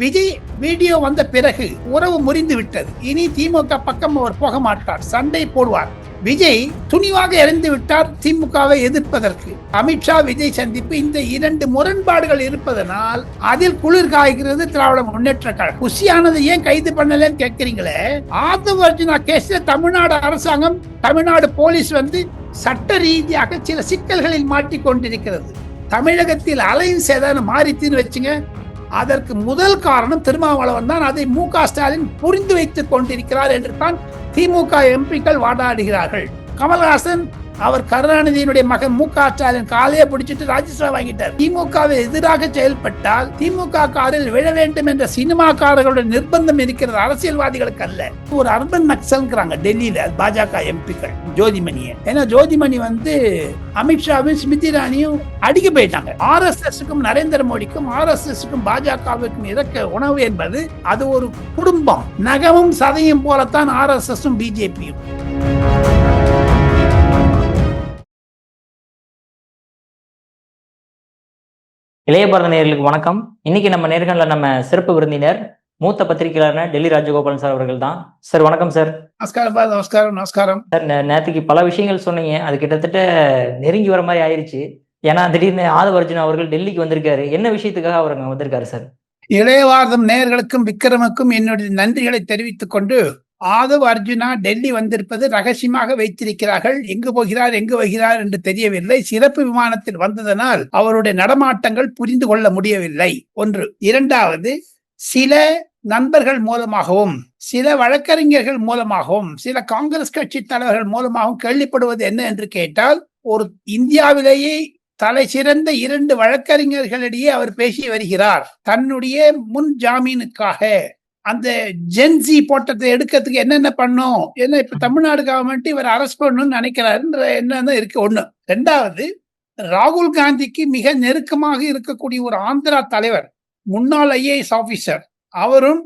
Vijay video வந்த பிறகு உறவு முறிந்து விட்டது. இனி திமுக பக்கம் அவர் போக மாட்டார். சண்டை போடுவார். விஜய் துணிவாக இறந்து விட்டார் திமுகவை எதிர்ப்பதற்கு. அமித்ஷா விஜய் சந்திப்பு இந்த இரண்டு முரண்பாடுகள் இருப்பதனால் அதில் குளிர் காய்கிறது திராவிட முன்னேற்ற கழகம். குஷியானது ஏன் கைது பண்ணலன்னு கேட்கிறீங்களே? ஆதவ அர்ஜுனா கேஸ்ல தமிழ்நாடு அரசாங்கம் தமிழ்நாடு போலீஸ் வந்து சட்ட ரீதியாக சில சிக்கல்களில் மாட்டிக்கொண்டிருக்கிறது. தமிழகத்தில் அலைன்ஸ் ஏதாவது மாறித்தின்னு வச்சுங்க. அதற்கு முதல் காரணம் திருமாவளவன் தான். அதை மு க. ஸ்டாலின் புரிந்து வைத்துக் கொண்டிருக்கிறார் என்று தான் திமுக எம்பிக்கள் வாடாடுகிறார்கள் கமல்ஹாசன் அவர் கருணாநிதியினுடைய மகன் மு க ஸ்டாலின் காலையே பிடிச்சிட்டு ராஜ்யசபா வாங்கிட்டார். திமுகவை எதிராக செயல்பட்டால் திமுக காரில் விழ வேண்டும் என்ற சினிமாக்காரர்களுடைய நிர்பந்தம் இருக்கிறது. அரசியல்வாதிகளுக்கு அல்ல. ஒரு அர்பன் நக்சல்ங்கிறாங்க டெல்லியில பாஜக எம்பிக்கள். ஜோதிமணியை. ஏன்னா ஜோதிமணி வந்து அமித்ஷாவும் ஸ்மிருதி இரானியும் அடிக்க போயிட்டாங்க. ஆர் எஸ் எஸ்க்கும் நரேந்திர மோடிக்கும் ஆர் எஸ் எஸ்க்கும் இறக்க உணவு என்பது அது ஒரு குடும்பம். நகமும் சதையும் போலத்தான் ஆர் எஸ் எஸும் பிஜேபியும் இளைய பாரத நேயர்களுக்கு வணக்கம். இன்னைக்கு நம்ம நேர்காணல நம்ம சிறப்பு விருந்தினர் மூத்த பத்திரிகையாளர் டெல்லி ராஜகோபாலன் சார் அவர்கள் தான். சார் வணக்கம் சார். நமஸ்காரம் நமஸ்காரம் நமஸ்காரம். சார் நே- நேத்துக்கு பல விஷயங்கள் சொன்னீங்க. அது கிட்டத்தட்ட நெருங்கி வர மாதிரி ஆயிருச்சு. ஏன்னா திடீர்னு ஆதவ அர்ஜுன் அவர்கள் டெல்லிக்கு வந்திருக்காரு. என்ன விஷயத்துக்காக அவர் வந்திருக்காரு சார்? இளையவாரதம் நேயர்களுக்கும் விக்ரமுக்கும் என்னுடைய நன்றிகளை தெரிவித்துக் கொண்டு ஆதவ் அர்ஜுனா டெல்லி வந்திருப்பது ரகசியமாக வைத்திருக்கிறார்கள். எங்கு போகிறார் எங்கு வருகிறார் என்று தெரியவில்லை. சிறப்பு விமானத்தில் வந்ததனால் அவருடைய நடமாட்டங்கள் புரிந்து கொள்ள முடியவில்லை. ஒன்று. இரண்டாவது சில நண்பர்கள் மூலமாகவும் சில வழக்கறிஞர்கள் மூலமாகவும் சில காங்கிரஸ் கட்சி தலைவர்கள் மூலமாகவும் கேள்விப்படுவது என்ன என்று கேட்டால் ஒரு இந்தியாவிலேயே தலை சிறந்த இரண்டு வழக்கறிஞர்களிடையே அவர் பேசி வருகிறார். தன்னுடைய முன் ஜாமீனுக்காக அந்த ஜென்சி போட்டத்தை எடுக்கிறதுக்கு என்னென்ன பண்ணும்? என்ன இப்ப தமிழ்நாடு கவர்மெண்ட் இவர் அரெஸ்ட் பண்ணணும்னு நினைக்கிறாருன்ற என்னன்னு இருக்கு. ஒண்ணு. ரெண்டாவது ராகுல் காந்திக்கு மிக நெருக்கமாக இருக்கக்கூடிய ஒரு ஆந்திரா தலைவர் முன்னாள் ஐஏஎஸ் ஆபீசர் அவரும்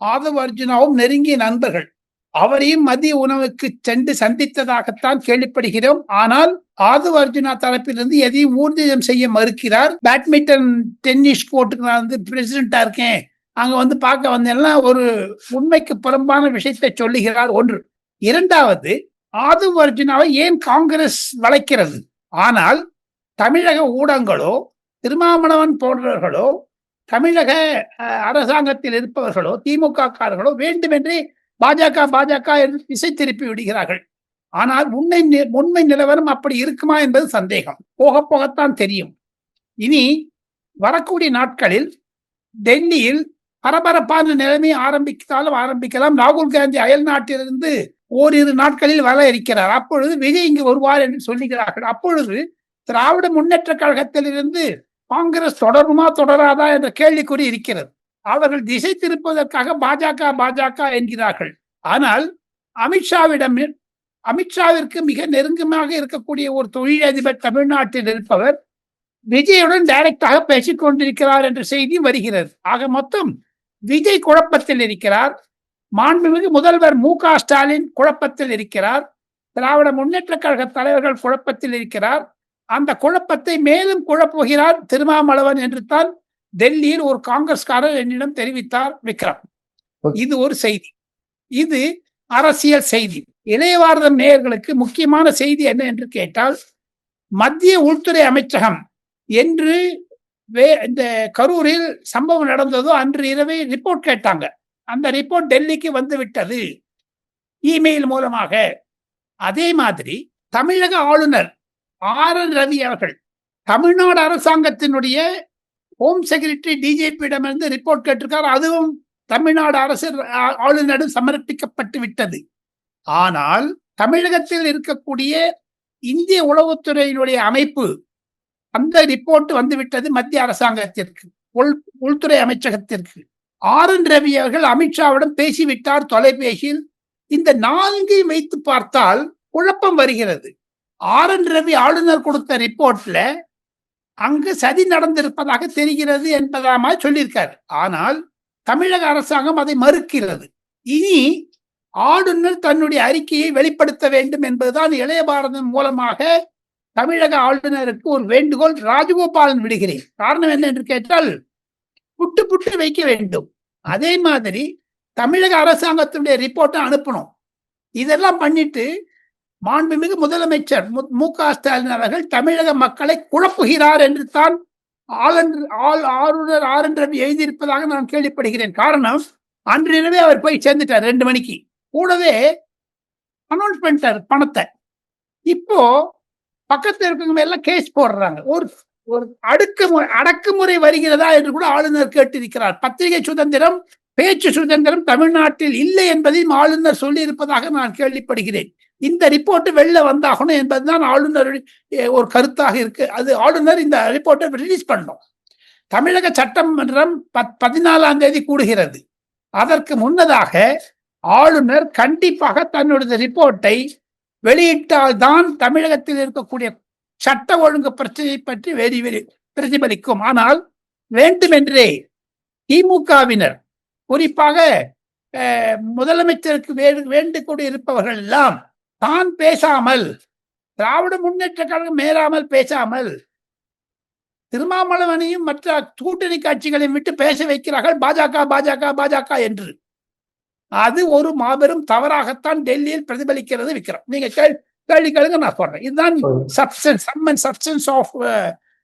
ஆதவ அர்ஜுனாவும் நெருங்கிய நண்பர்கள். அவரையும் மதிய உணவுக்கு சென்று சந்தித்ததாகத்தான் கேள்விப்படுகிறோம். ஆனால் ஆதவ அர்ஜுனா தரப்பிலிருந்து எதையும் ஊர்ஜிதம் செய்ய மறுக்கிறார். பேட்மிண்டன் டென்னிஸ் கோர்ட்டுக்கு நான் வந்து பிரசிடண்டா இருக்கேன். அங்க வந்து பார்க்க வந்தேன்னா ஒரு உண்மைக்கு புறம்பான விஷயத்தை சொல்லுகிறார் ஒன்று. இரண்டாவது ஆது அர்ஜுனாவை ஏன் காங்கிரஸ் வளைக்கிறது? ஆனால் தமிழக ஊடகங்களோ திருமாமணவன் போன்றவர்களோ தமிழக அரசாங்கத்தில் இருப்பவர்களோ திமுக காரர்களோ வேண்டுமென்றே பாஜக பாஜக என்று திசை திருப்பி விடுகிறார்கள். ஆனால் உண்மை நி- உண்மை நிலவரம் அப்படி இருக்குமா என்பது சந்தேகம். போக போகத்தான் தெரியும். இனி வரக்கூடிய நாட்களில் டெல்லியில் பரபரப்பான நிலைமை ஆரம்பித்தாலும் ஆரம்பிக்கலாம். ராகுல் காந்தி அயல் நாட்டிலிருந்து ஓரிரு நாட்களில் வர இருக்கிறார். அப்பொழுது விஜய் இங்கு வருவார் என்று சொல்லுகிறார்கள். அப்பொழுது திராவிட முன்னேற்ற கழகத்திலிருந்து காங்கிரஸ் தொடருமா தொடராதா என்ற கேள்விக்குறி இருக்கிறது. அவர்கள் திசை திருப்பதற்காக பாஜக பாஜக என்கிறார்கள். ஆனால் அமித்ஷாவிடம் அமித்ஷாவிற்கு மிக நெருங்கமாக இருக்கக்கூடிய ஒரு தொழிலதிபர் தமிழ்நாட்டில் இருப்பவர் விஜயுடன் டைரக்டாக பேசிக் கொண்டிருக்கிறார் என்ற செய்தி வருகிறது. ஆக மொத்தம் விஜய் குழப்பத்தில் இருக்கிறார். மாண்புமிகு முதல்வர் மு க ஸ்டாலின் குழப்பத்தில் இருக்கிறார். திராவிட முன்னேற்ற கழக தலைவர்கள் குழப்பத்தில் இருக்கிறார். அந்த குழப்பத்தை மேலும் குழப்புகிறார் திருமாவளவன் என்று தான் டெல்லியில் ஒரு காங்கிரஸ்காரர் என்னிடம் தெரிவித்தார் விக்ரம். இது ஒரு செய்தி. இது அரசியல் செய்தி. இளையவாரதம் நேயர்களுக்கு முக்கியமான செய்தி என்ன என்று கேட்டால் மத்திய உள்துறை அமைச்சகம் என்று வே இந்த கரூரில் சம்பவம் நடந்ததோ அன்று இரவே ரிப்போர்ட் கேட்டாங்க. அந்த ரிப்போர்ட் டெல்லிக்கு வந்து விட்டது. இமெயில் மூலமாக. அதே மாதிரி தமிழக ஆளுநர் ஆர் என் ரவி அவர்கள் தமிழ்நாடு அரசாங்கத்தினுடைய ஹோம் செக்ரட்டரி டிஜிபியிடமிருந்து ரிப்போர்ட் கேட்டிருக்கார். அதுவும் தமிழ்நாடு அரசு ஆளுநரும் ஆளுநரிடம் சமர்ப்பிக்கப்பட்டு விட்டது. ஆனால் தமிழகத்தில் இருக்கக்கூடிய இந்திய உளவுத்துறையினுடைய அமைப்பு அந்த ரிப்போர்ட் வந்துவிட்டது மத்திய அரசாங்கத்திற்கு உள் உள்துறை அமைச்சகத்திற்கு. ஆர் என் ரவி அவர்கள் அமித்ஷாவிடம் பேசிவிட்டார் தொலைபேசியில். இந்த நான்கையும் வைத்து பார்த்தால் குழப்பம் வருகிறது. ஆர் என் ரவி ஆளுநர் கொடுத்த ரிப்போர்ட்ல அங்கு சதி நடந்திருப்பதாக தெரிகிறது என்பதாமா சொல்லியிருக்காரு. ஆனால் தமிழக அரசாங்கம் அதை மறுக்கிறது. இனி ஆளுநர் தன்னுடைய அறிக்கையை வெளிப்படுத்த வேண்டும் என்பதுதான் இளைய பாரதம் மூலமாக தமிழக ஆளுநருக்கு ஒரு வேண்டுகோள் ராஜகோபாலன் விடுகிறேன். காரணம் என்ன என்று கேட்டால் புட்டு புட்டு வைக்க வேண்டும். அதே மாதிரி தமிழக அரசாங்கத்தினுடைய ரிப்போர்ட்டை அனுப்பணும். இதெல்லாம் பண்ணிட்டு மாண்புமிகு முதலமைச்சர் மு- க ஸ்டாலின் அவர்கள் தமிழக மக்களை குழப்புகிறார் என்று தான் ஆளுநர் ஆள் ஆளுநர் ஆர் என்று எழுதியிருப்பதாக நான் கேள்விப்படுகிறேன். காரணம் அன்றிரவே அவர் போய் சேர்ந்துட்டார் ரெண்டு மணிக்கு. கூடவே அனௌன்ஸ் பண்ணிட்டார் பணத்தை. இப்போ பக்கத்தில் இருக்கவங்க எல்லாம் கேஸ் போடுறாங்க. ஒரு ஒரு அடுக்குமுறை அடக்குமுறை வருகிறதா என்று கூட ஆளுநர் கேட்டிருக்கிறார். பத்திரிகை சுதந்திரம் பேச்சு சுதந்திரம் தமிழ்நாட்டில் இல்லை என்பதையும் ஆளுநர் சொல்லி இருப்பதாக நான் கேள்விப்படுகிறேன். இந்த ரிப்போர்ட்டு வெளில வந்தாகணும் என்பதுதான் ஆளுநருடைய ஒரு கருத்தாக இருக்கு. அது ஆளுநர் இந்த ரிப்போர்ட்டை ரிலீஸ் பண்ணணும். தமிழக சட்டமன்றம் பத்- பதினாலாம் தேதி கூடுகிறது. அதற்கு முன்னதாக ஆளுநர் கண்டிப்பாக தன்னுடைய ரிப்போர்ட்டை வெளியிட்டால்தான் தமிழகத்தில் இருக்கக்கூடிய சட்ட ஒழுங்கு பிரச்சனை பற்றி வெறி வெறி பிரதிபலிக்கும். ஆனால் வேண்டுமென்றே திமுகவினர் குறிப்பாக அஹ், முதலமைச்சருக்கு வேண்டு வேண்டுகோடு இருப்பவர்கள் எல்லாம் தான் பேசாமல் திராவிட முன்னேற்ற கழகம் மேறாமல் பேசாமல் திருமாமலவனையும் மற்ற கூட்டணி கட்சிகளையும் விட்டு பேச வைக்கிறார்கள். பாஜக பாஜக பாஜக என்று. அது ஒரு மாபெரும் தவறாகத்தான் டெல்லியில் பிரதிபலிக்கிறது விக்ரம். நீங்க கேள்வி கேள்வி கேளுங்க நான் சொல்றேன். இதுதான் substance sum and substance of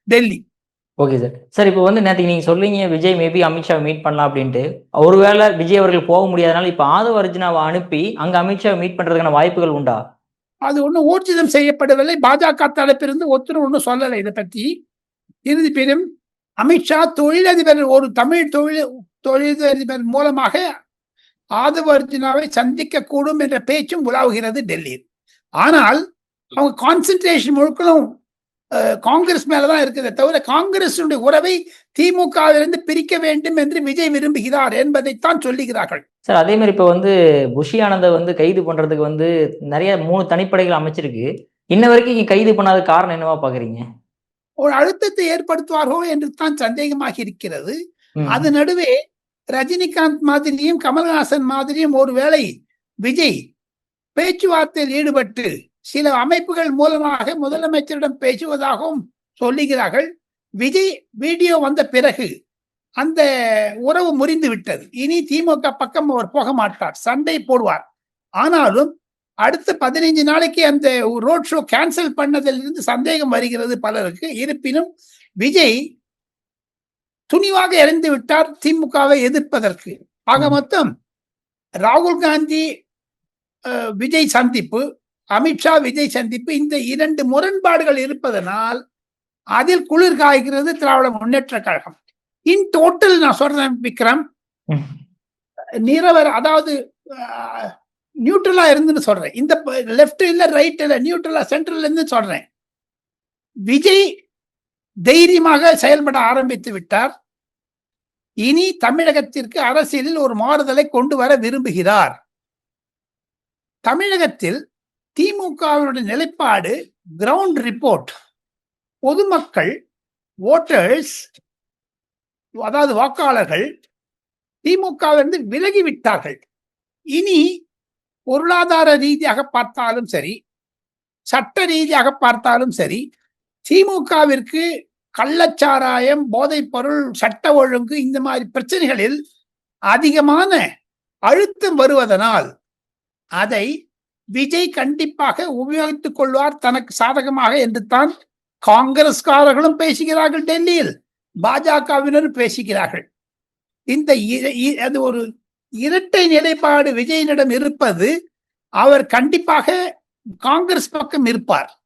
Delhi. Okay sir sir இப்போ வந்து நேற்றுக்கு நீங்க சொல்றீங்க விஜய் மேபி அமித்ஷா மீட் பண்ணலாம் அப்படின்ட்டு. ஒருவேளை விஜய் அவர்கள் போக முடியாதனால இப்போ ஆதவ அர்ஜுனாவை அனுப்பி அங்க அமித்ஷா மீட் பண்றதுக்கான வாய்ப்புகள் உண்டா? அது ஒன்றும் ஊர்ஜிதம் செய்யப்படவில்லை. பாஜக தரப்பிலிருந்து ஒருத்தரும் ஒன்றும் சொல்லலை இதை பற்றி இறுதி பெரும் அமித்ஷா தொழிலதிபர் ஒரு தமிழ் தொழில் தொழிலதிபர் மூலமாக ஆதவ அர்ஜுனாவை சந்திக்க கூடும் என்ற பேச்சும் உலாவுகிறது டெல்லியில். ஆனால் அவங்க கான்சென்ட்ரேஷன் முழுக்களும் காங்கிரஸ் மேலதான் இருக்குதே தவிர காங்கிரசுடைய உறவை திமுகவிலிருந்து பிரிக்க வேண்டும் என்று விஜய் விரும்புகிறார் என்பதைத்தான் சொல்லுகிறார்கள். சார் அதே மாதிரி இப்போ வந்து புஷி ஆனந்தை வந்து கைது பண்றதுக்கு வந்து நிறைய மூணு தனிப்படைகள் அமைச்சிருக்கு. இன்ன வரைக்கும் இங்க கைது பண்ணாத காரணம் என்னவா பாக்குறீங்க? ஒரு அழுத்தத்தை ஏற்படுத்துவார்களோ என்று தான் சந்தேகமாக இருக்கிறது. அது நடுவே ரஜினிகாந்த் மாதிரியும் கமல்ஹாசன் மாதிரியும் ஒருவேளை விஜய் பேச்சுவார்த்தையில் ஈடுபட்டு சில அமைப்புகள் மூலமாக முதலமைச்சரிடம் பேசுவதாகவும் சொல்லுகிறார்கள். விஜய் வீடியோ வந்த பிறகு அந்த உறவு முறிந்து விட்டது. இனி திமுக பக்கம் அவர் போக மாட்டார். சண்டை போடுவார். ஆனாலும் அடுத்த பதினைஞ்சு நாளைக்கு அந்த ரோட் ஷோ கேன்சல் பண்ணதிலிருந்து சந்தேகம் வருகிறது பலருக்கு. இருப்பினும் விஜய் துணிவாக இறந்து விட்டார் திமுகவை எதிர்ப்பதற்கு. ஆக. மொத்தம் ராகுல் காந்தி விஜய் சந்திப்பு அமித்ஷா விஜய் சந்திப்பு இந்த இரண்டு முரண்பாடுகள் இருப்பதனால் அதில் குளிர் காய்கிறது திராவிட முன்னேற்ற கழகம். இன் டோட்டல் நான் சொல்றேன் விக்ரம். நிறவர் அதாவது நியூட்ரலா இருந்துன்னு சொல்றேன். இந்த லெஃப்ட் இல்ல ரைட் இல்ல நியூட்ரலா சென்ட்ரல் இருந்து சொல்றேன். விஜய் தைரியமாக செயல்பட ஆரம்பித்து விட்டார். இனி தமிழகத்திற்கு அரசியலில் ஒரு மாறுதலை கொண்டு வர விரும்புகிறார். தமிழகத்தில் திமுகவினுடைய நிலைப்பாடு கிரவுண்ட் ரிப்போர்ட் பொதுமக்கள் ஓட்டர்ஸ் அதாவது வாக்காளர்கள் திமுகவிலிருந்து விலகி விட்டார்கள். இனி பொருளாதார ரீதியாக பார்த்தாலும் சரி சட்ட ரீதியாக பார்த்தாலும் சரி திமுகவிற்கு கள்ளச்சாராயம் போதைப்பொருள் சட்ட ஒழுங்கு இந்த மாதிரி பிரச்சனைகளில் அதிகமான அழுத்தம் வருவதனால் அதை விஜய் கண்டிப்பாக உபயோகித்துக் கொள்வார் தனக்கு சாதகமாக என்று தான் காங்கிரஸ்காரர்களும் பேசுகிறார்கள் டெல்லியில். பாஜகவினரும் பேசுகிறார்கள். இந்த இ- அது ஒரு இரட்டை நிலைப்பாடு விஜயனிடம் இருப்பது அவர் கண்டிப்பாக காங்கிரஸ் பக்கம் இருப்பார்.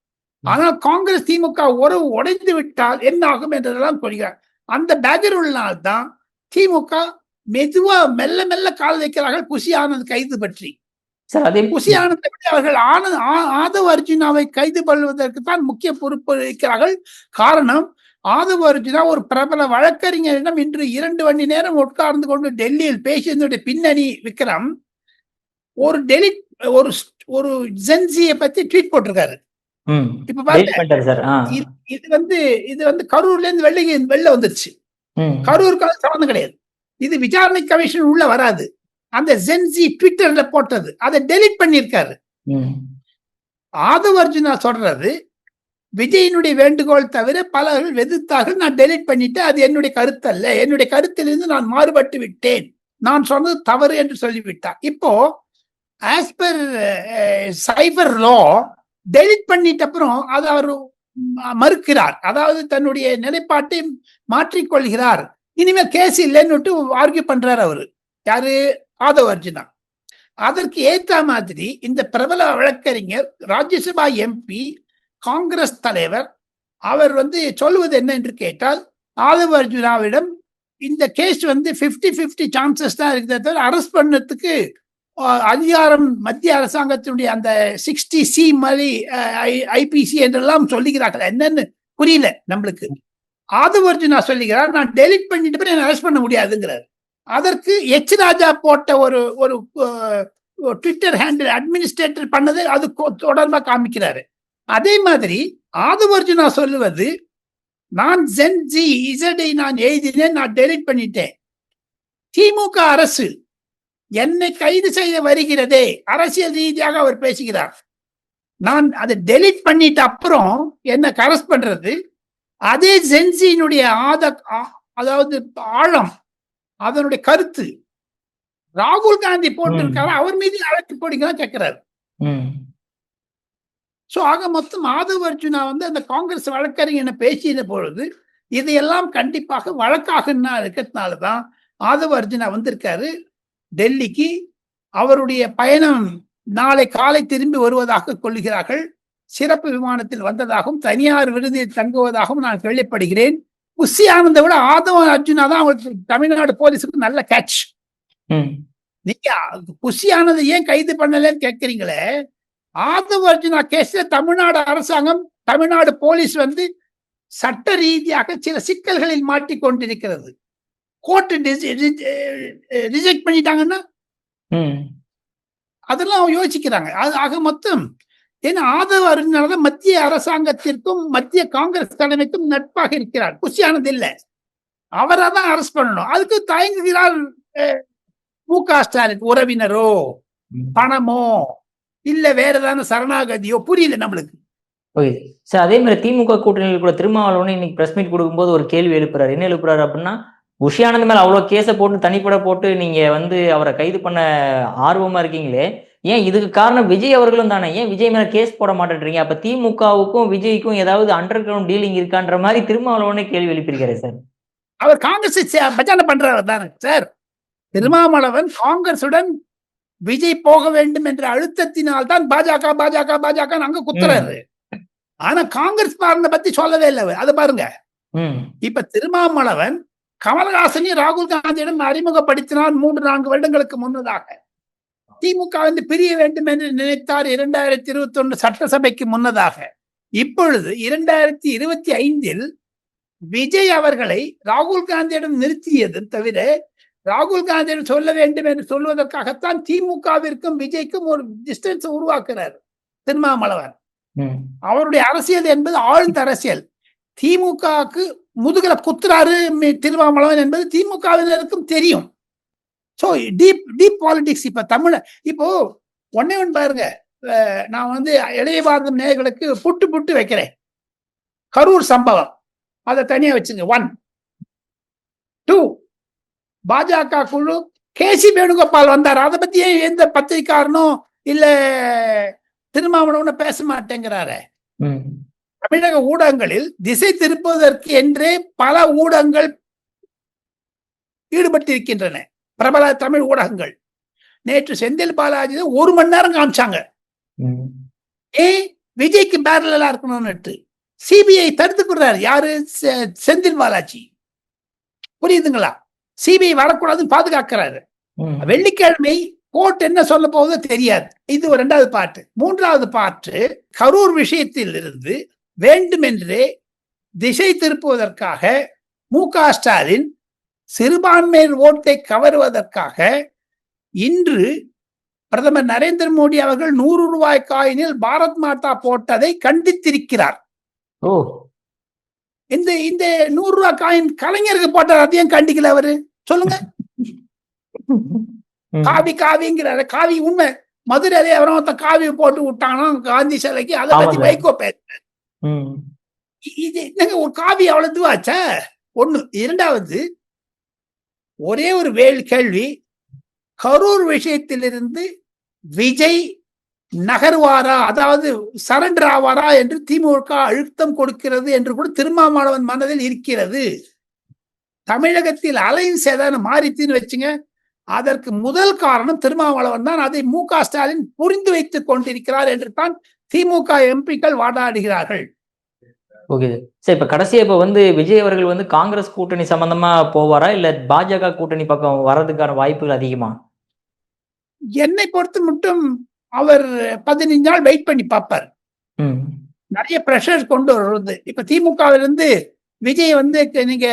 ஆனால் காங்கிரஸ் திமுக உறவு உடைந்து விட்டால் என்ன ஆகும் என்றதெல்லாம் சொல்கிறார். அந்த பேக்ரவுண்ட்னால் தான் திமுக மெதுவா மெல்ல மெல்ல கால் வைக்கிறார்கள் குஷி ஆனந்த் கைது பற்றி. குஷி ஆனந்தை பற்றி அவர்கள் ஆனந்த் ஆதவ் அர்ஜுனாவை கைது பண்ணுவதற்கு தான் முக்கிய பொறுப்பு இருக்கிறார்கள் காரணம் ஆதவ் அர்ஜுனா ஒரு பிரபல வழக்கறிஞரிடம் இன்று இரண்டு மணி நேரம் உட்கார்ந்து கொண்டு டெல்லியில் பேசியதனுடைய பின்னணி விக்ரம் ஒரு டெலி ஒரு ஒரு ஜென்சியை பத்தி ட்வீட் போட்டிருக்காரு. இப்ப இது- வந்து இது வந்து கரூர்ல இருந்து வெள்ளை வெளில வந்துருச்சு கரூருக்கு அது சம்மந்தம் கிடையாது. இது விசாரணை கமிஷன் உள்ள வராது. அந்த ஜென்சி ட்விட்டர்ல போட்டது. அதை டெலீட் பண்ணியிருக்காரு. ம். ஆதவ் அர்ஜுனா சொல்றது விஜயனுடைய வேண்டுகோள் தவிர பலர்கள் எதிர்த்தார்கள் நான் டெலிட் பண்ணிட்டு அது என்னுடைய கருத்து அல்ல என்னுடைய கருத்திலிருந்து நான் மாறுபட்டு விட்டேன். நான் சொன்னது தவறு என்று சொல்லிவிட்டார். இப்போ as per cyber law delete பண்ணிட்ட அப்புறம் அது அவர் ம- மறுக்கிறார். அதாவது தன்னுடைய நிலைப்பாட்டை மாற்றிக்கொள்கிறார். இனிமேல் கேஸ் இல்லைன்னுட்டு ஆர்கியூ பண்றாரு அவரு. யாரு? ஆதவ் அர்ஜுனா அதற்கு ஏற்ற மாதிரி இந்த பிரபல வழக்கறிஞர் ராஜ்யசபா எம்பி காங்கிரஸ் தலைவர் அவர் வந்து சொல்வது என்ன என்று கேட்டால் ஆதவ் அர்ஜுனாவிடம் இந்த கேஸ் வந்து 50 50 சான்சஸ் தான் இருக்கிறத தவிர அரெஸ்ட் பண்ணதுக்கு அதிகாரம் மத்திய அரசாங்கத்தினுடைய அந்த சிக்ஸ்டி சி மாதிரி ஐபிசி என்றெல்லாம் சொல்லுகிறார்கள். என்னன்னு புரியல நம்மளுக்கு. அது வரைக்கும் நான் சொல்லுகிறார் நான் டெலிட் பண்ணிட்டு போய் அரெஸ்ட் பண்ண முடியாதுங்கிறார். அதற்கு எச் ராஜா போட்ட ஒரு ஒரு ட்விட்டர் ஹேண்டில் அட்மினிஸ்ட்ரேட்டர் பண்ணது அது தொடர்பாக காமிக்கிறாரு. அதே மாதிரி ஆதவ் நான் சொல்லுவது நான் ஜென் ஜி இசடை நான் எழுதினேன் நான் டெலிட் பண்ணிட்டேன். திமுக அரசு என்னை கைது செய்ய வருகிறதே. அரசியல் ரீதியாக அவர் பேசுகிறார். நான் அதை டெலிட் பண்ணிட்ட அப்புறம் என்ன கரஸ்ட் பண்றது? அதே ஜென்சியினுடைய ஆத அதாவது ஆழம் அதனுடைய கருத்து. ராகுல் காந்தி போட்டிருக்காரு? அவர் மீது அழைத்து போடுங்க கேட்கிறாரு. சோ ஆக மொத்தம் ஆதவ் அர்ஜுனா வந்து அந்த காங்கிரஸ் வழக்கறிஞனை பேசின பொழுது இதையெல்லாம் கண்டிப்பாக வழக்காக இருக்கிறதுனால தான் ஆதவ் அர்ஜுனா வந்திருக்காரு. டெல்லிக்கு அவருடைய பயணம் நாளை காலை திரும்பி வருவதாக கொள்கிறார்கள். சிறப்பு விமானத்தில் வந்ததாகவும் தனியார் விருதில் தங்குவதாகவும் நான் கேள்விப்படுகிறேன். புஷி ஆனந்தை விட ஆதவ அர்ஜுனா தான் அவங்களுக்கு தமிழ்நாடு போலீஸுக்கு நல்ல கேட்ச் நீங்க புஷி ஆனதை ஏன் கைது பண்ணலன்னு கேட்கறீங்களே ஆதவ் அர்ஜுனா கேஸ்ல தமிழ்நாடு அரசாங்கம் தமிழ்நாடு போலீஸ் வந்து சட்ட ரீதியாக சில சிக்கல்களில் மாட்டிக்கொண்டிருக்கிறது. கோர்ட் ரிஜெக்ட் பண்ணிட்டாங்கன்னா அதெல்லாம் அவங்க யோசிக்கிறாங்க. அது ஆக மொத்தம் ஏன்னா ஆதவ அர்ஜுனால மத்திய அரசாங்கத்திற்கும் மத்திய காங்கிரஸ் தலைமைக்கும் நட்பாக இருக்கிறார். புஷி ஆனந்த் இல்ல. அவரை தான் அரெஸ்ட் பண்ணணும். அதுக்கு தயங்குகிறார் மு க ஸ்டாலின். உறவினரோ. பணமோ இல்ல வேற ஏதாவது சரணாகதியோ புரியல நம்மளுக்கு. புரியுது. சார் அதே மாதிரி திமுக கூட்டணியில் கூட திருமாவளவன் இன்னைக்கு பிரஸ் மீட் கொடுக்கும்போது ஒரு கேள்வி எழுப்புறாரு. என்ன எழுப்புறாரு அப்படின்னா புஷி ஆனந்த் மேல அவ்வளவு கேஸை போட்டு தனிப்பட போட்டு நீங்க வந்து அவரை கைது பண்ண ஆர்வமா இருக்கீங்களே? ஏன் இதுக்கு காரணம் விஜய் அவர்களும் தானே? ஏன் விஜய் மேல கேஸ் போட மாட்டேன்றீங்க? அப்ப திமுகவுக்கும் விஜய்க்கும் ஏதாவது அண்டர் கிரவுண்ட் டீலிங் இருக்கான்ற மாதிரி திருமாவளவனே கேள்வி எழுப்பியிருக்காரு சார். அவர் காங்கிரஸ் பச்சான பண்றவர் தானே சார். திருமாவளவன் காங்கிரசுடன் விஜய் போக வேண்டும் என்ற அழுத்தத்தினால் தான் பாஜக பாஜக பாஜக அங்க குத்துறாரு. ஆனா காங்கிரஸ் பாரத பத்தி சொல்லவே இல்லை. அது பாருங்க. இப்ப திருமாவளவன் கமலஹாசனை ராகுல் காந்தியிடம் அறிமுகப்படுத்தினார் மூன்று நான்கு வருடங்களுக்கு முன்னதாக. திமுக வந்து பிரிய வேண்டும் என்று நினைத்தார் இரண்டாயிரத்தி இருபத்தி ஒன்று சட்டசபைக்கு முன்னதாக. இப்பொழுது இரண்டாயிரத்தி இருபத்தி ஐந்தில் விஜய் அவர்களை ராகுல் காந்தியிடம் நிறுத்தியது தவிர ராகுல் காந்தியிடம் சொல்ல வேண்டும் என்று சொல்வதற்காகத்தான் திமுகவிற்கும் விஜய்க்கும் ஒரு டிஸ்டன்ஸ் உருவாக்குறார் திருமாவளவன் ம். அவருடைய அரசியல் என்பது ஆழ்ந்த அரசியல். திமுகவுக்கு முதுகுல குத்துறாரு மி- திருமாவளவன் என்பது திமுகவினருக்கும் தெரியும். ஸோ டீப் டீப் பாலிடிக்ஸ் இப்போ தமிழ இப்போ ஒன்னே ஒன்று பாருங்க நான் வந்து இளைய பாரதம் நேயர்களுக்கு புட்டு புட்டு வைக்கிறேன். கரூர் சம்பவம். அதை தனியா வச்சுங்க. ஒன் டூ பாஜக குழு கேசி வேணுகோபால் வந்தார். அதை பத்தி எந்த பத்திரிக்காரனும் இல்ல திருமாவளவன பேச மாட்டேங்கிறாரு? தமிழக ஊடகங்களில் திசை திருப்புவதற்கு என்றே பல ஊடகங்கள் ஈடுபட்டிருக்கின்றன. பிரபல தமிழ் ஊடகங்கள். நேற்று செந்தில் பாலாஜி ஒரு மணி நேரம் காமிச்சாங்க. ஏன் விஜய்க்கு பேரலா இருக்கணும்னுட்டு சிபிஐ தடுத்துக்கிறார் யாரு? செந்தில் பாலாஜி. புரியுதுங்களா? சிபிஐ வரக்கூடாதுன்னு பாதுகாக்கிறாரு. வெள்ளிக்கிழமை கோர்ட் என்ன சொல்ல போகுதோ தெரியாது. இது ஒரு இரண்டாவது பாட்டு. மூன்றாவது பாட்டு கரூர் விஷயத்தில் இருந்து வேண்டுமென்றே திசை திருப்புவதற்காக மு க ஸ்டாலின் சிறுபான்மையர் ஓட்டை கவருவதற்காக இன்று பிரதமர் நரேந்திர மோடி அவர்கள் நூறு ரூபாய் காயினில் பாரத் மாதா போட்டதை கண்டித்திருக்கிறார் ஓ இந்த இந்த நூறு ரூபாய் காயின் கலைஞருக்கு போட்டார் அதையும் கண்டிக்கல அவரு சொல்லுங்க. காவி காவிங்கிறாரு காவி உண்மை மதுரையில ஒருத்தன் காவி போட்டு விட்டானோ காந்தி சிலைக்கு அதை பத்தி. வைகோ பேச ம். இ- இது என்னங்க ஒரு காவி அவ்வளவு இதுவாச்சா ஒண்ணு. இரண்டாவது ஒரே ஒரு வேல் கேள்வி. கரூர் விஷயத்திலிருந்து விஜய் நகர்வாரா? அதாவது சரண்டர் ஆவாரா என்று திமுக அழுத்தம் கொடுக்கிறது என்று கூட திருமாவளவன் மனதில் இருக்கிறது. தமிழகத்தில் அலைன்ஸ் ஏதாவது மாறித்தின்னு வச்சுங்க. அதற்கு முதல் காரணம் திருமாவளவன் தான். அதை மு க ஸ்டாலின் புரிந்து வைத்துக் கொண்டிருக்கிறார் என்று தான் திமுக எம்பிக்கள் வாதாடுகிறார்கள். ஓகே. சார் இப்ப கடைசியா இப்ப வந்து விஜய் அவர்கள் வந்து காங்கிரஸ் கூட்டணி சம்பந்தமா போவாரா? இல்ல பாஜக கூட்டணி பக்கம் வர்றதுக்கான வாய்ப்புகள் அதிகமா? என்னை பொறுத்து மட்டும் அவர் பதினைஞ்சு நாள் வெயிட் பண்ணி பார்ப்பார். ம். நிறைய ப்ரெஷர் கொண்டு வருது. இப்ப திமுகவிலிருந்து விஜய் வந்து நீங்க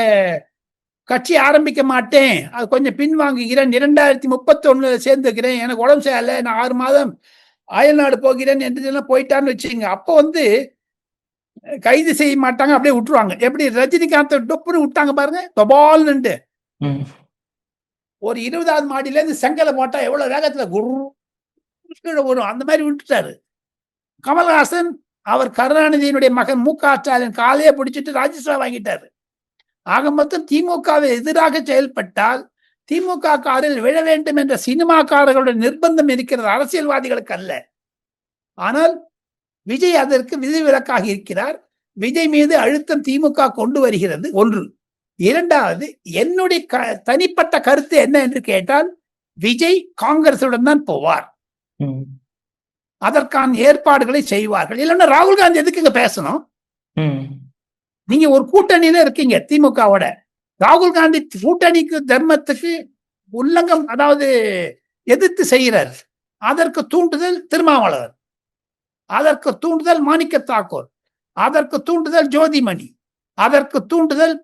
கட்சி ஆரம்பிக்க மாட்டேன். அது கொஞ்சம் பின்வாங்குகிறேன். இரண்டாயிரத்தி முப்பத்தி ஒண்ணுல சேர்ந்துக்கிறேன். எனக்கு உடம்பு சரியில்லை. நான் ஆறு மாதம் அயல்நாடு போகிறேன் என்று போயிட்டான்னு வச்சுங்க அப்போ வந்து கைது செய்ய மாட்டாங்க. அப்படியே விட்டுருவாங்க. எப்படி? ரஜினிகாந்த் டொப்புன்னு விட்டாங்க பாருங்க. தொபால்னுண்டு ம். ஒரு இருபதாவது மாடியில இருந்து செங்கலை போட்டா எவ்வளவு வேகத்துல குரு வரும். அந்த மாதிரி விட்டுட்டாரு. கமல்ஹாசன் அவர் கருணாநிதியினுடைய மகன் மு க ஸ்டாலின் காலையே பிடிச்சிட்டு ராஜ்யசபா வாங்கிட்டாரு. ஆக மொத்தம் திமுகவை எதிராக செயல்பட்டால் திமுக காரில் விழ வேண்டும் என்ற சினிமாக்காரர்களுடைய நிர்பந்தம் இருக்கிறது. அரசியல்வாதிகளுக்கு அல்ல. ஆனால் விஜய் அதற்கு விதிவிலக்காக இருக்கிறார். விஜய் மீது அழுத்தம் திமுக கொண்டு வருகிறது. ஒன்று. இரண்டாவது என்னுடைய க- தனிப்பட்ட கருத்து என்ன என்று கேட்டால் விஜய் காங்கிரசுடன் தான் போவார். அதற்கான ஏற்பாடுகளை செய்வார்கள். இல்லைன்னா ராகுல் காந்தி எதுக்குங்க பேசணும்? நீங்க ஒரு கூட்டணியில இருக்கீங்க திமுகவோட. ராகுல் காந்தி கூட்டணிக்கு தர்மத்துக்கு உள்ளங்கம் அதாவது எதிர்த்து செய்கிறார். அதற்கு தூண்டுதல் திருமாவளவன். அதற்கு தூண்டுதல் மாணிக்க தாக்கூர். அதற்கு தூண்டுதல் ஜோதிமணி. அதற்கு தூண்டுதல்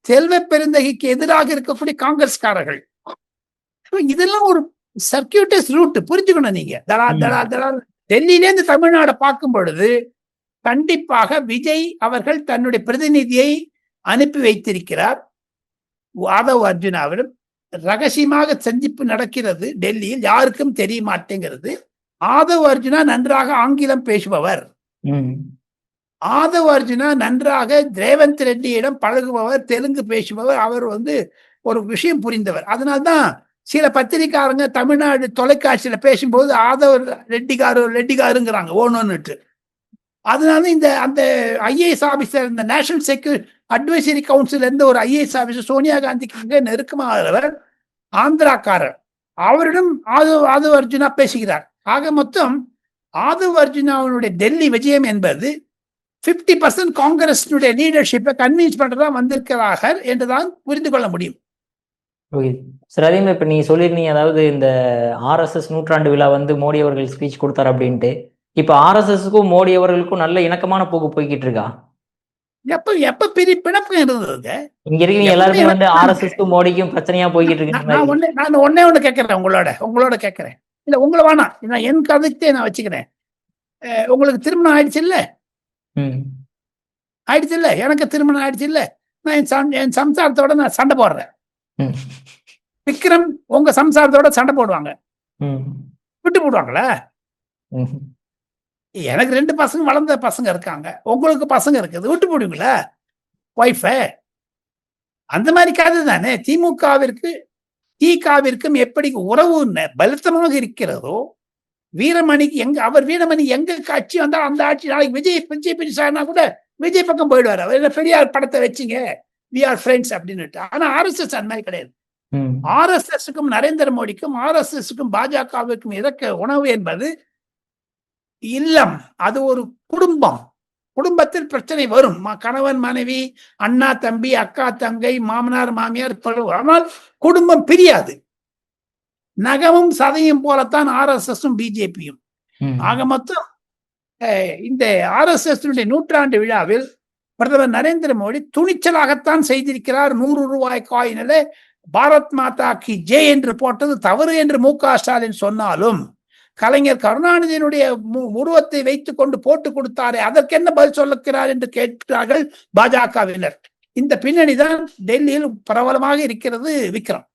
செல்வ பெருந்தகைக்கு எதிராக இருக்கக்கூடிய காங்கிரஸ்காரர்கள். இதெல்லாம் ஒரு சர்க்கியூட்டஸ் ரூட் புரிஞ்சுக்கணும் நீங்க. தடா ம். தடா தடா டெல்லியிலேருந்து தமிழ்நாடை பார்க்கும் பொழுது கண்டிப்பாக விஜய் அவர்கள் தன்னுடைய பிரதிநிதியை அனுப்பி வைத்திருக்கிறார். ஆதவ் அர்ஜுனாவிடம் ரகசியமாக சந்திப்பு நடக்கிறது டெல்லியில் யாருக்கும் தெரிய மாட்டேங்கிறது ஆதவ் அர்ஜுனா நன்றாக ஆங்கிலம் பேசுபவர். ஆதவ் அர்ஜுனா நன்றாக ரேவந்த் ரெட்டியிடம் பழகுபவர் தெலுங்கு பேசுபவர் அவர் வந்து ஒரு விஷயம் புரிந்தவர். அதனால்தான் சில பத்திரிக்காரங்க தமிழ்நாடு தொலைக்காட்சியில பேசும்போது ஆதவ் ரெட்டிகாரு ரெட்டிகாருங்கிறாங்க ஓணுன்னுட்டு அதனால இந்த அந்த ஐஏஎஸ் ஆபீசர் இந்த நேஷனல் செக்யூர் அட்வைசரி கவுன்சில் இருந்த ஒரு ஐஏஎஸ் ஆபீசர் சோனியா காந்திக்கு மிக நெருக்கமாகிறவர் ஆந்திராக்காரர். அவரிடம் ஆது ஆது அர்ஜுனா பேசுகிறார். ஆக மொத்தம் ஆது அர்ஜுனாவுடைய டெல்லி விஜயம் என்பது 50% பர்சன்ட் காங்கிரஸினுடைய லீடர்ஷிப்பை கன்வின்ஸ் பண்ணுறதா வந்திருக்கிறார்கள் என்றுதான் புரிந்து கொள்ள முடியும். ஓகே. சார் அதே மாதிரி இப்போ நீங்கள் சொல்லியிருந்தீங்க அதாவது இந்த ஆர்எஸ்எஸ் நூற்றாண்டு விழா வந்து மோடி அவர்கள் ஸ்பீச் கொடுத்தாரு அப்படின்ட்டு. இப்போ ஆர்எஸ்எஸ்க்கும் மோடி அவர்களுக்கும் நல்ல இணக்கமான போக்கு போய்கிட்டு இருக்கா எப்ப எப்ப பிரி பிணப்பு இருந்ததுங்க இங்க இருக்கிறவங்க எல்லாருமே வந்து ஆர்எஸ்எஸ்க்கும் மோடிக்கும் பிரச்சனையா போய்கிட்டு இருக்கு நான் ஒண்ணே நான் ஒண்ணே ஒண்ணு கேட்கறேன் உங்களோட உங்களோட கேட்கறேன். இல்ல உங்களை வேணாம். நான் என் கதைக்கே நான் வச்சுக்கிறேன். உங்களுக்கு திருமணம் ஆயிடுச்சு இல்ல? ஆயிடுச்சு இல்ல? எனக்கு திருமணம் ஆயிடுச்சு இல்ல? நான் என் என் சம்சாரத்தோட நான் சண்டை போடுறேன். விக்ரம் உங்க சம்சாரத்தோட சண்டை போடுவாங்க. விட்டு போடுவாங்களா? எனக்கு ரெண்டு பசங்க வளர்ந்த பசங்க இருக்காங்க. உங்களுக்கு பசங்க இருக்குது. விட்டு போடுவீங்களா? ஒய்ஃப அந்த மாதிரி கதை தானே. திமுகவிற்கு திகாவிற்கும் எப்படி உறவு பலத்தமாக இருக்கிறதோ வீரமணிக்கு எங்க அவர் வீரமணி எங்க ஆட்சி வந்தா அந்த ஆட்சி நாளைக்கு விஜய் விஜய் பிரிசானா கூட விஜய் பக்கம் போயிடுவார். அவர் என்ன பெரியார் படத்தை வச்சுங்க? வி ஆர் ஃப்ரெண்ட்ஸ் அப்படின்னுட்டு. ஆனா ஆர்எஸ்எஸ் அந்த மாதிரி கிடையாது. ஆர்எஸ்எஸ்க்கும் நரேந்திர மோடிக்கும் ஆர்எஸ்எஸ்க்கும் பாஜகவிற்கும் இதற்கு உணவு என்பது இல்லம். அது ஒரு குடும்பம். குடும்பத்தில் பிரச்சனை வரும். கணவன் மனைவி அண்ணா தம்பி அக்கா தங்கை மாமனார் மாமியார் ஆனால் குடும்பம் பிரியாது. நகமும் சதையும் போலத்தான் ஆர்எஸ்எஸும் பிஜேபியும் ம். ஆக மொத்தம் இந்த ஆர்எஸ்எஸ் நூற்றாண்டு விழாவில் பிரதமர் நரேந்திர மோடி துணிச்சலாகத்தான் செய்திருக்கிறார். நூறு ரூபாய் காயினில் பாரத் மாதா கி ஜெய் என்று போட்டது தவறு என்று மு க ஸ்டாலின் சொன்னாலும் கலைஞர் கருணாநிதியினுடைய மு- உருவத்தை வைத்துக் கொண்டு போட்டு கொடுத்தாரே அதற்கு என்ன பதில் சொல்லுகிறார் என்று கேட்கிறார்கள் பாஜகவினர். இந்த பின்னணி தான் டெல்லியில் பிரபலமாக இருக்கிறது விக்ரம்.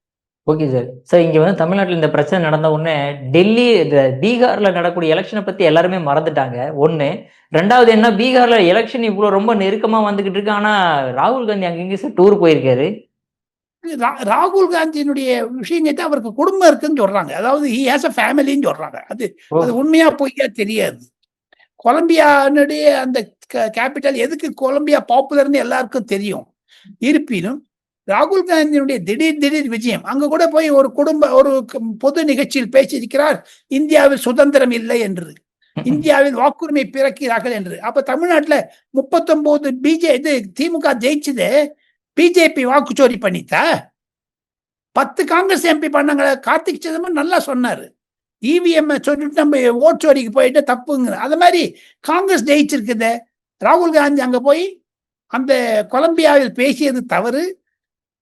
Okay sir. சார் இங்க வந்து தமிழ்நாட்டில் இந்த பிரச்சனை நடந்த உடனே டெல்லி இந்த பீகார்ல நடக்கக்கூடிய எலெக்ஷனை பத்தி எல்லாருமே மறந்துட்டாங்க. ஒண்ணு. ரெண்டாவது என்ன பீகார்ல எலெக்ஷன் இவ்வளவு ரொம்ப நெருக்கமா வந்துகிட்டு இருக்கு. ஆனா ராகுல் காந்தி அங்கங்க சார் டூர் போயிருக்காரு. ராகுல் காந்தியினுடைய விஷயங்கிட்ட அவருக்கு குடும்பம் இருக்குன்னு சொல்றாங்க. அதாவது ஹி ஹேஸ் அ ஃபேமிலின்னு சொல்றாங்க. அது. அது உண்மையா பொய்யா தெரியாது. கொலம்பியானுடைய அந்த கேபிட்டல் எதுக்கு கொலம்பியா பாப்புலர்னு எல்லாருக்கும் தெரியும். இருப்பினும் ராகுல் காந்தியினுடைய திடீர் திடீர் விஜயம். அங்க கூட போய் ஒரு குடும்ப ஒரு பொது நிகழ்ச்சியில் பேசியிருக்கிறார். இந்தியாவில் சுதந்திரம் இல்லை என்று. இந்தியாவில் வாக்குரிமை பிறக்கிறார்கள் என்று. அப்ப தமிழ்நாட்டுல முப்பத்தொன்பது பிஜே இது திமுக ஜெயிச்சது. பிஜேபி வாக்குச்சோரி பண்ணித்தா பத்து காங்கிரஸ் எம்பி பண்ணாங்களே கார்த்திக் சிதம்பரம் நல்லா சொன்னாரு. இவிஎம் சொல்லிட்டு நம்ம ஓட் சோரிக்கு போயிட்டு தப்புங்க அது மாதிரி காங்கிரஸ் ஜெயிச்சிருக்குதே. ராகுல் காந்தி அங்க போய் அந்த கொலம்பியாவில் பேசியது தவறு.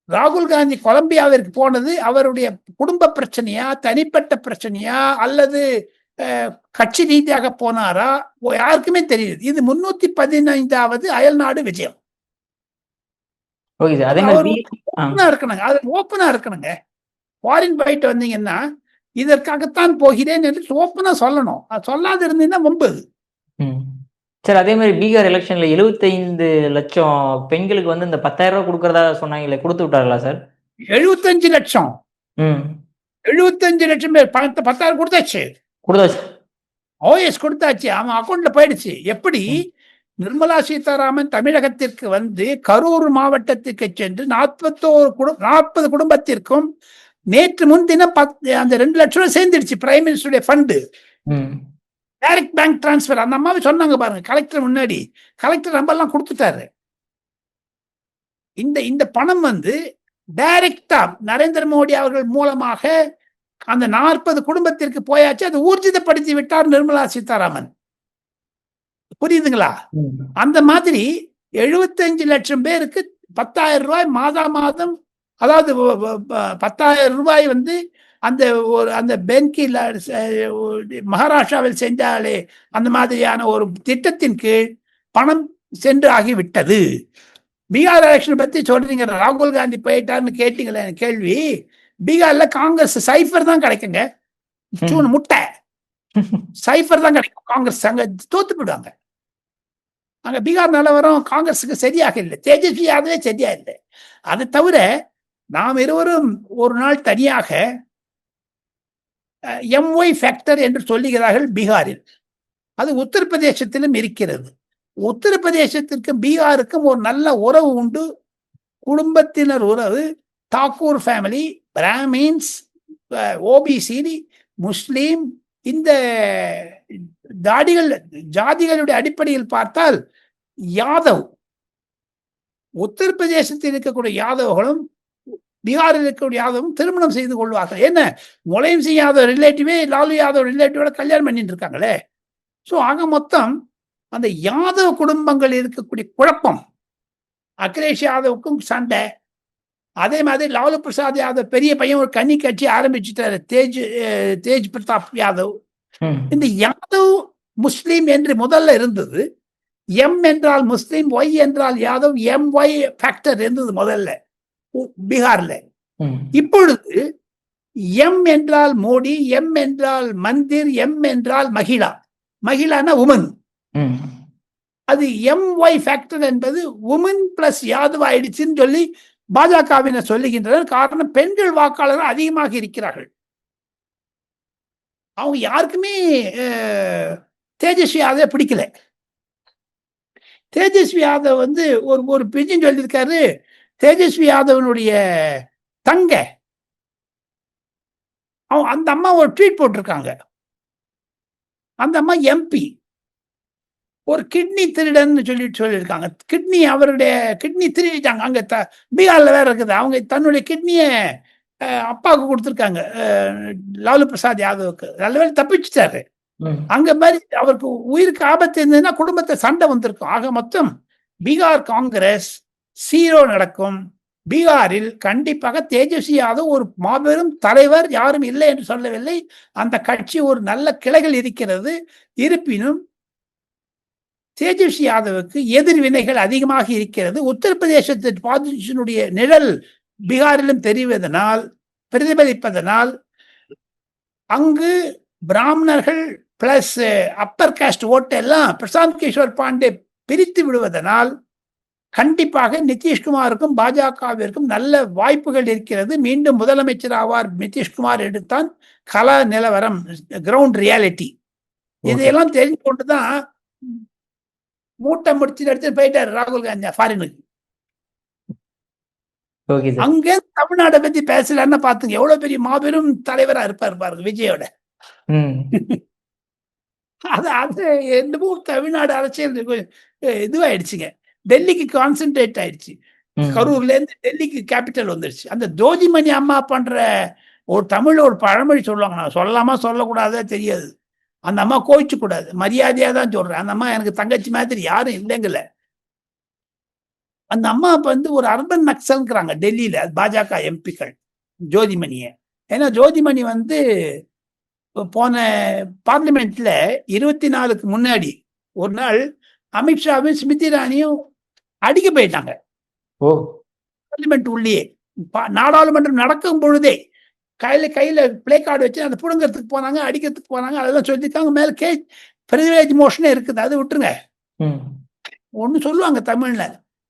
ராகுல் காந்தி கொலம்பியாவிற்கு போனது அவருடைய குடும்ப பிரச்சனையா தனிப்பட்ட பிரச்சனையா அல்லது கட்சி ரீதியாக போனாரா ஓ, யாருக்குமே தெரியுது. இது முன்னூத்தி பதினைந்தாவது அயல்நாடு விஜயம். ஓகே சார் அதே மாதிரி. ஓப்பனா இருக்கணுங்க. அது ஓப்பனா இருக்கணுங்க. ஃபாரின் போயிட்டு வந்தீங்கன்னா இதற்காகத்தான் போகிறேன் என்று ஓப்பனா சொல்லணும். அது சொல்லாது இருந்தீங்கன்னா வம்பு. சார் அதே மாதிரி பீகார் எலெக்ஷன்ல 75 லட்சம் பெண்களுக்கு வந்து இந்த பத்தாயிரம் ரூபாய் கொடுக்கறதா சொன்னாங்களே கொடுத்து விட்டார்களா சார் எழுபத்தஞ்சு லட்சம். எழுபத்தஞ்சு லட்சம் பேர் பத்து பத்தாயிரம் கொடுத்தாச்சு. கொடுத்தாச்சு. ஓஎஸ் கொடுத்தாச்சு. அவன் அக்கௌண்ட்ல போயிடுச்சு. எப்படி? நிர்மலா சீதாராமன் தமிழகத்திற்கு வந்து கரூர் மாவட்டத்திற்கு சென்று நாற்பத்தோரு குடும் நாற்பது குடும்பத்திற்கும் நேற்று முன்தினம் பத்து அந்த ரெண்டு லட்சம் ரூபாய் சேர்ந்துடுச்சு பிரைம் மினிஸ்டருடைய ஃபண்டு டைரக்ட் பேங்க் டிரான்ஸ்ஃபர் அந்த அம்மாவை சொன்னாங்க பாருங்க கலெக்டர் முன்னாடி. கலெக்டர் நம்பர் எல்லாம் கொடுத்துட்டாரு. இந்த இந்த பணம் வந்து டைரக்டா நரேந்திர மோடி அவர்கள் மூலமாக அந்த நாற்பது குடும்பத்திற்கு போயாச்சு. அதை ஊர்ஜிதப்படுத்தி விட்டார் நிர்மலா சீதாராமன். புரியுதுங்களா. அந்த மாதிரி 75 லட்சம் பேருக்கு பத்தாயிரம் ரூபாய் மாதா மாதம் அதாவது பத்தாயிரம் ரூபாய் வந்து அந்த ஒரு அந்த பென்கில் மகாராஷ்டிராவில் செஞ்சாலே அந்த மாதிரியான ஒரு திட்டத்தின் கீழ் பணம் சென்று ஆகிவிட்டது. பீகார் எலெக்ஷன் பத்தி சொல்றீங்க. ராகுல் காந்தி போயிட்டாருன்னு கேட்டீங்களே கேள்வி. பீகார்ல காங்கிரஸ் சைஃபர் தான் கிடைக்குங்க. முட்டை. சைஃபர் தான் கிடைக்கும். காங்கிரஸ் அங்க தோத்து போயிடுவாங்க. அங்க பீகார் நிலவரம் காங்கிரஸுக்கு சரியாக இல்லை. தேஜஸ்வி யாதவே சரியா இல்லை. அதை தவிர நாம் இருவரும் ஒரு நாள் தனியாக எம்ஒய் ஃபேக்டர் என்று சொல்லுகிறார்கள் பீகாரில். அது உத்தரப்பிரதேசத்திலும் இருக்கிறது. உத்தரப்பிரதேசத்திற்கும் பீகாருக்கும் ஒரு நல்ல உறவு உண்டு. குடும்பத்தினர் உறவு. Thakur family Brahmins OBC Muslim இந்த தாடிகள் ஜாதிகளுடைய அடிப்படையில் பார்த்தால் யாதவ் உத்தரப்பிரதேசத்தில் இருக்கக்கூடிய யாதவர்களும் பீகாரில் இருக்கக்கூடிய யாதவும் திருமணம் செய்து கொள்வார்கள். என்ன? முலையம் சிங் யாதவ் ரிலேட்டிவே லாலு யாதவ் ரிலேட்டிவோட கல்யாணம் பண்ணிட்டு இருக்காங்களே ஸோ ஆக மொத்தம் அந்த யாதவ குடும்பங்கள் இருக்கக்கூடிய குழப்பம் அகிலேஷ் யாதவுக்கும் சண்டை அதே மாதிரி லாலு பிரசாத் யாதவ் பெரிய பையன் ஒரு கன்னி கட்சி ஆரம்பிச்சுட்டாரு. தேஜ் தேஜ் பிரதாப் யாதவ். இந்த யாதவ் முஸ்லீம் என்று முதல்ல இருந்தது. எம் என்றால் முஸ்லீம் ஒய் என்றால் யாதவ் எம் ஒய் ஃபேக்டர் இருந்தது முதல்ல. பீகார்ல. இப்பொழுது எம் என்றால் மோடி எம் என்றால் மந்திர் எம் என்றால் மகிழா. மகிழானா உமன். அது எம் ஒய் ஃபேக்டர் என்பது உமன் பிளஸ் யாதவ் ஆயிடுச்சுன்னு சொல்லி பாஜகவினர் சொல்லுகின்றனர் காரணம் பெண்கள் வாக்காளர்கள் அதிகமாக இருக்கிறார்கள். அவங்க யாருக்குமே தேஜஸ்வி யாதவ பிடிக்கல. தேஜஸ்வி யாதவ் வந்து ஒரு ஒரு பிஜின்னு சொல்லியிருக்காரு தேஜஸ்வி யாதவனுடைய தங்க அவன் அந்த அம்மா ஒரு ட்வீட் போட்டிருக்காங்க. அந்த அம்மா எம்பி ஒரு கிட்னி திருடன்னு சொல்லிட்டு சொல்லியிருக்காங்க. கிட்னி அவருடைய கிட்னி திருடிட்டாங்க. அங்க த பீகார்ல வேற இருக்குது. அவங்க தன்னுடைய கிட்னியை அப்பாவுக்கு கொடுத்துருக்காங்க. லாலு பிரசாத் யாதவுக்கு. நல்ல வேளை தப்பிச்சுட்டாரு. அங்க மாதிரி அவருக்கு உயிருக்கு ஆபத்து இருந்ததுன்னா குடும்பத்தை சண்டை வந்திருக்கும். ஆக மொத்தம் பீகார் காங்கிரஸ் சீரோ நடக்கும். பீகாரில் கண்டிப்பாக தேஜஸ்வி யாதவ் ஒரு மாபெரும் தலைவர் யாரும் இல்லை என்று சொல்லவில்லை. அந்த கட்சி ஒரு நல்ல கிளைகள் இருக்கிறது. இருப்பினும் தேஜஸ்வி யாதவுக்கு எதிர்வினைகள் அதிகமாக இருக்கிறது. உத்தரப்பிரதேசத்தின் பாதிஷனுடைய நிழல் பீகாரிலும் தெரிவதனால் பிரதிபலிப்பதனால் அங்கு பிராமணர்கள் பிளஸ் அப்பர் காஸ்ட் ஓட்டு எல்லாம் பிரசாந்த் கிஷோர் பாண்டே பிரித்து விடுவதனால் கண்டிப்பாக நிதிஷ்குமாருக்கும் பாஜகவிற்கும் நல்ல வாய்ப்புகள் இருக்கிறது. மீண்டும் முதலமைச்சர் ஆவார் நிதிஷ்குமார் எடுத்தான் கல நிலவரம் கிரவுண்ட் ரியாலிட்டி இதையெல்லாம் தெரிஞ்சு கொண்டுதான் மூட்டை முடிச்சு எடுத்து போயிட்டாரு ராகுல் காந்தி ஃபாரினுக்கு அங்கே தமிழ்நாட்டை பத்தி பேசலன்னா பாத்துங்க எவ்வளவு பெரிய மாபெரும் தலைவரா இருப்பார் பாருங்க விஜயோட. அது அது என்னமோ தமிழ்நாடு அரசியல் இது- இதுவாயிடுச்சுங்க. டெல்லிக்கு கான்சென்ட்ரேட் ஆயிடுச்சு. கரூர்ல இருந்து டெல்லிக்கு கேபிட்டல் வந்துருச்சு. அந்த ஜோதிமணி அம்மா பண்ற ஒரு தமிழ்ல ஒரு பழமொழி சொல்லுவாங்க. நான் சொல்லாமா சொல்லக்கூடாதே தெரியாது. அந்த அம்மா கோவிச்சு கூடாது மரியாதையா தான் சொல்றேன். அந்த அம்மா எனக்கு தங்கச்சி மாதிரி யாரும் இல்லைங்கல அந்த அம்மா இப்ப வந்து ஒரு அர்பன் நக்சல்ங்கிறாங்க டெல்லியில பாஜக எம்பிக்கள் ஜோதிமணியை. ஏன்னா ஜோதிமணி வந்து போன பார்லிமெண்ட்ல இருபத்தி நாலுக்கு முன்னாடி ஒரு நாள் அமித்ஷாவும் ஸ்மிருதி இரானியும் அடிக்க போயிட்டாங்க. ஓ. பார்லிமெண்ட் உள்ளே நாடாளுமன்றம் நடக்கும் பொழுதே கையில கையில பிளே கார்டு வச்சு அதை புடுங்கிறதுக்கு போனாங்க அடிக்கிறதுக்கு போனாங்க அதெல்லாம் சொல்லியிருக்காங்க மேல கே பிரிவிலேஜ் மோஷனே இருக்குது. அது விட்டுருங்க. ஒண்ணு சொல்லுவாங்க தமிழ்ல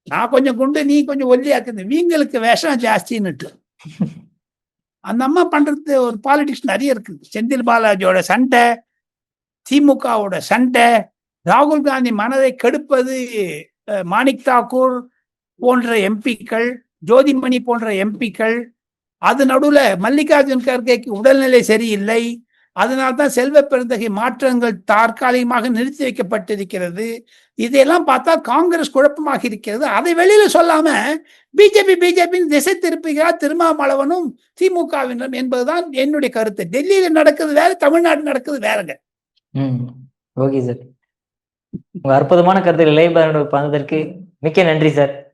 நான் கொஞ்சம் குண்டு நீ கொஞ்சம் ஒல்லியாக்குது வீங்களுக்கு விஷம் ஜாஸ்தின்னுட்டு. அந்த அம்மா பண்றது ஒரு பாலிடிக்ஸ் நிறைய இருக்கு செந்தில் பாலாஜியோட சண்டை திமுகவோட சண்டை ராகுல் காந்தி மனதை கெடுப்பது மாணிக் தாக்கூர் போன்ற எம்பிக்கள் ஜோதிமணி போன்ற எம்பிக்கள் அது நடுவுல மல்லிகார்ஜுன் கர்கேக்கு உடல்நிலை சரியில்லை. அதனால்தான் செல்வ பெருந்தகை மாற்றங்கள் தற்காலிகமாக நிறுத்தி வைக்கப்பட்டிருக்கிறது. இதையெல்லாம் பார்த்தா காங்கிரஸ் குழப்பமாக இருக்கிறது. அதை வெளியில சொல்லாம பிஜேபி பிஜேபியின் திசை திருப்புகிறார் திருமாவளவனும் திமுகவினரும் என்பதுதான் என்னுடைய கருத்து. டெல்லியில நடக்குது வேற தமிழ்நாடு நடக்குது வேறங்க. ம். Okay sir. உங்க அற்புதமான கருத்துக்களை இளைய பந்ததற்கு மிக்க நன்றி சார்.